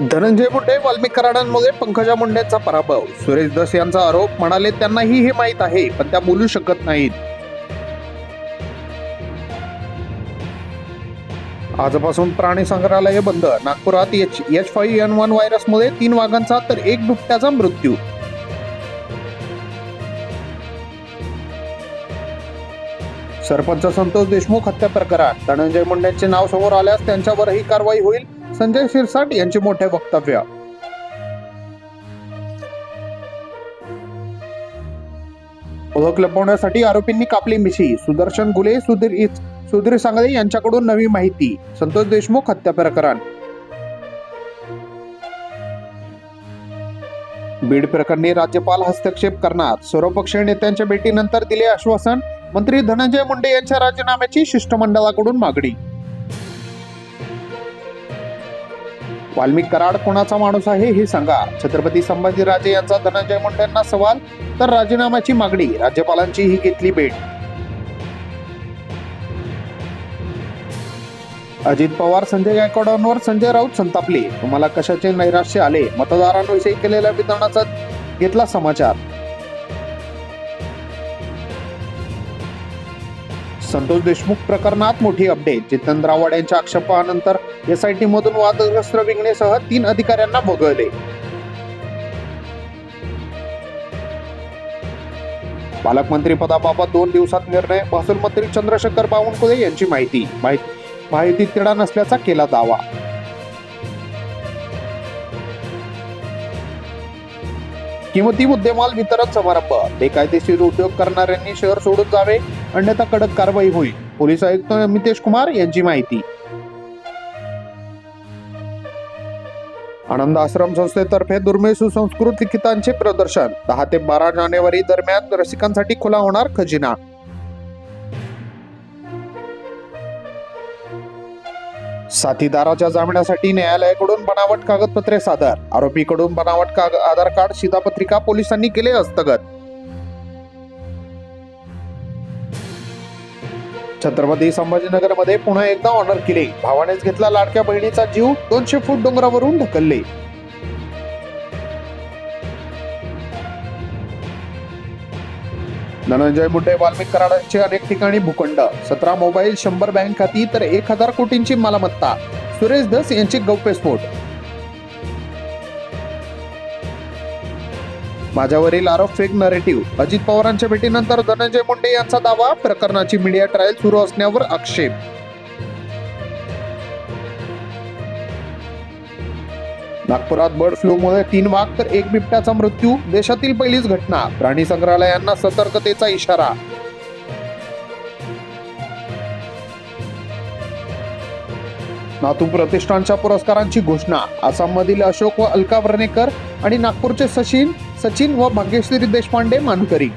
धनंजय मुंडे वाल्मिक कराडांमध्ये पंकजा मुंडेंचा पराभव. सुरेश दस यांचा आरोप म्हणाले त्यांनाही हे माहीत आहे पण त्या बोलू शकत नाहीत. आजपासून प्राणी संग्रहालय बंद. नागपुरात H H five N one व्हायरसमुळे तीन वाघांचा तर एक बिबट्याचा मृत्यू. सरपंच संतोष देशमुख हत्या प्रकरण धनंजय मुंडेंचे नाव समोर आल्यास त्यांच्यावरही कारवाई होईल. संजय शिरसाट यांचे मोठे वक्तव्य. ओळख लपवण्यासाठी आरोपींनी कापली मिशी. सुदर्शन गुले सुधीर सुधीर सांगले यांच्याकडून नवी माहिती. संतोष देशमुख हत्या प्रकरण. बीड प्रकरणी राज्यपाल हस्तक्षेप करणार. सर्वपक्षीय नेत्यांच्या भेटीनंतर दिले आश्वासन. मंत्री धनंजय मुंडे यांच्या राजीनाम्याची शिष्टमंडळाकडून मागणी. वाल्मिक कराड कोणाचा माणूस आहे हे सांगा. छत्रपती संभाजीराजे यांचा धनंजय मुंडेंना सवाल तर राजीनाम्याची मागणी राज्यपालांची ही घेतली भेट. अजित पवार संजय गायकवाडांवर संजय राऊत संतापले. तुम्हाला कशाचे नैराश्य आले? मतदारांविषयी केलेल्या विधानाचा घेतला समाचार. संतोष देशमुख प्रकरणात मोठी अपडेट जितेंद्र आव्हाड यांच्या आक्षेपानंतर एसआयटी मधून वादग्रस्त विंगणेसह तीन अधिकाऱ्यांना वगळले. पालकमंत्री पदाबाबत दोन दिवसात निर्णय महसूल मंत्री चंद्रशेखर बावनकुळे यांची माहिती. माहिती माहिती नसल्याचा केला दावा. किमती मुद्देमाल वितरण समारंभ. बेकायदेशीर उद्योग करणाऱ्यांनी शहर सोडून जावे अन्यथा कडक कारवाई होईल. पोलीस आयुक्त मितेश कुमार यांची माहिती. आनंद आश्रम संस्थेतर्फे दुर्मिळ सुसंस्कृत लिखितांचे प्रदर्शन. दहा ते बारा जानेवारी दरम्यान रसिकांसाठी खुला होणार खजिना. साथीदाराच्या जामिनासाठी न्यायालयाकडून बनावट कागदपत्रे सादर. आरोपीकडून बनावट काग आधार कार्ड शिधापत्रिका पोलिसांनी केले हस्तगत. छत्रपती संभाजीनगरमध्ये पुन्हा एकदा ऑनर केले भावानेच घेतला लाडक्या बहिणीचा जीव. दोनशे फूट डोंगरावरून ढकलले. धनंजय मुंडे वाल्मिक कराडांचे अनेक ठिकाणी भूखंड. सतरा मोबाईल शंभर बँक खाती तर एक हजार कोटींची मालमत्ता. सुरेश धस यांची गौप्यस्फोट माझ्यावरील आरोप फेक नरेटिव्ह अजित पवारांच्या भेटीनंतर धनंजय मुंडे यांचा दावा प्रकरणाची मीडिया ट्रायल सुरू असण्यावर आक्षेप. नागपुरात बर्ड फ्लूमुळे तीन वाघ तर एक बिबट्याचा मृत्यू देशातील पहिलीच घटना. प्राणी संग्रहालयांना सतर्कतेचा इशारा. नातू प्रतिष्ठानच्या पुरस्कारांची घोषणा. आसाममधील अशोक व अलका वर्णेकर आणि नागपूरचे सचिन सचिन व भाग्यश्री देशपांडे मानकरी.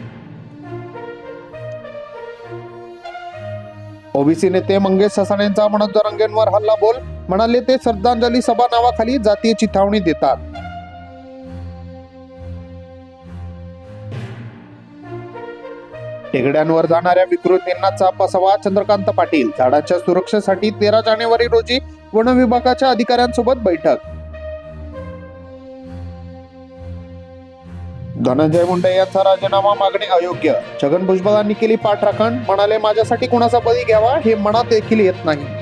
ओबीसी नेते मंगेश ससाणेंचा मनोज जरंगेंवर हल्ला बोल म्हणाले ते श्रद्धांजली सभा नावाखाली जातीय चिथावणी देतात. टेकड्यांवर जाणाऱ्या विकृतींना चाप बसावा चंद्रकांत पाटील. झाडाच्या सुरक्षेसाठी तेरा जानेवारी रोजी वन विभागाच्या अधिकाऱ्यांसोबत बैठक. धनंजय मुंडे यांचा राजीनामा मागणे अयोग्य. छगन भुजबळांनी केली पाठराखण. म्हणाले माझ्यासाठी कुणाचा बळी घ्यावा हे मनात देखील येत नाही.